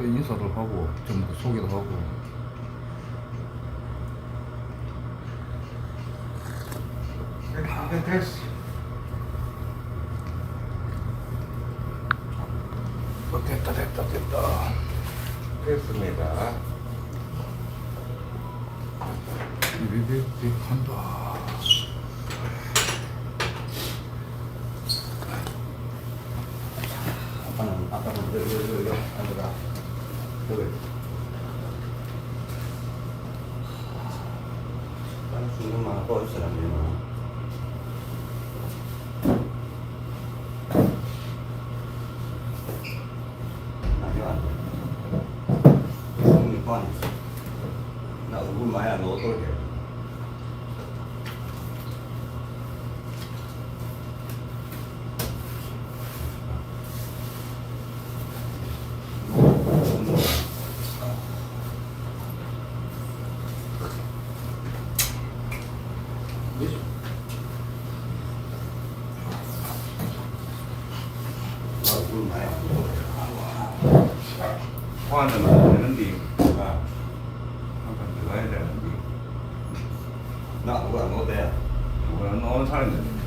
그래 인사를 하고 좀 소개도 하고 네, 됐어. 어, 됐다 됐다 됐다 됐습니다. 비비비 한다 아빠는 아빠는 여기 여기 여기 앉아라. 여기. 딴 순간만 또 있어라 그러면. 나중에 안 돼. 손이 뻔. 나 얼굴 많이 안 넣어도 돼. 나 얼굴 많이 안 넣어도 돼. 화는 안 되는데 한판 들어가야 되는데 나 얼굴 안 넣어도 돼. 그거는 어느 사람인데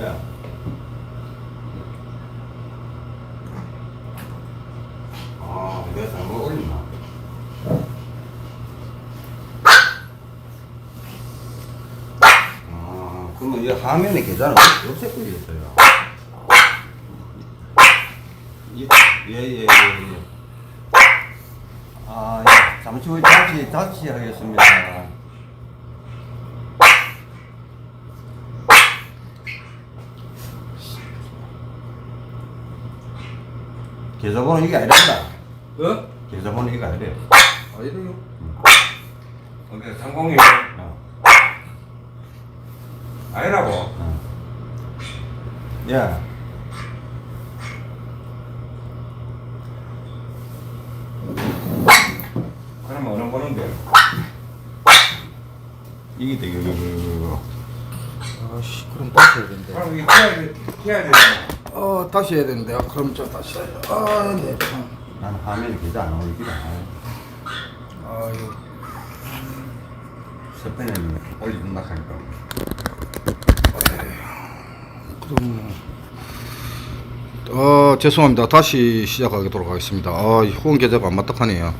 야. 아, 내가 잘못 올렸나? 아, 그러면 이 화면에 계좌는 없애 뿌리겠어요. 예, 예, 예, 예. 예. 아, 예. 잠시 후에 다시, 다시 하겠습니다. 계좌번호 이게 아니란다. 어? 계좌번호 이게 아니래. 아니래요 근데 상공이 어. 아니라고 어. 야. 그러면 어느 보는데 이게 되게 이거 이거 아씨 그럼 다시 해야 된대 그럼 이게 피해야 돼 피해야 되잖아 어 다시 해야 되는데 아, 그럼 저 다시 아네 참. 난 화면에 계좌 안 올리기다. 아유 서편에는 올리는다 하니까. 그럼 어 죄송합니다. 다시 시작하도록 하겠습니다. 아 후원 계좌가 안 맞닥하네요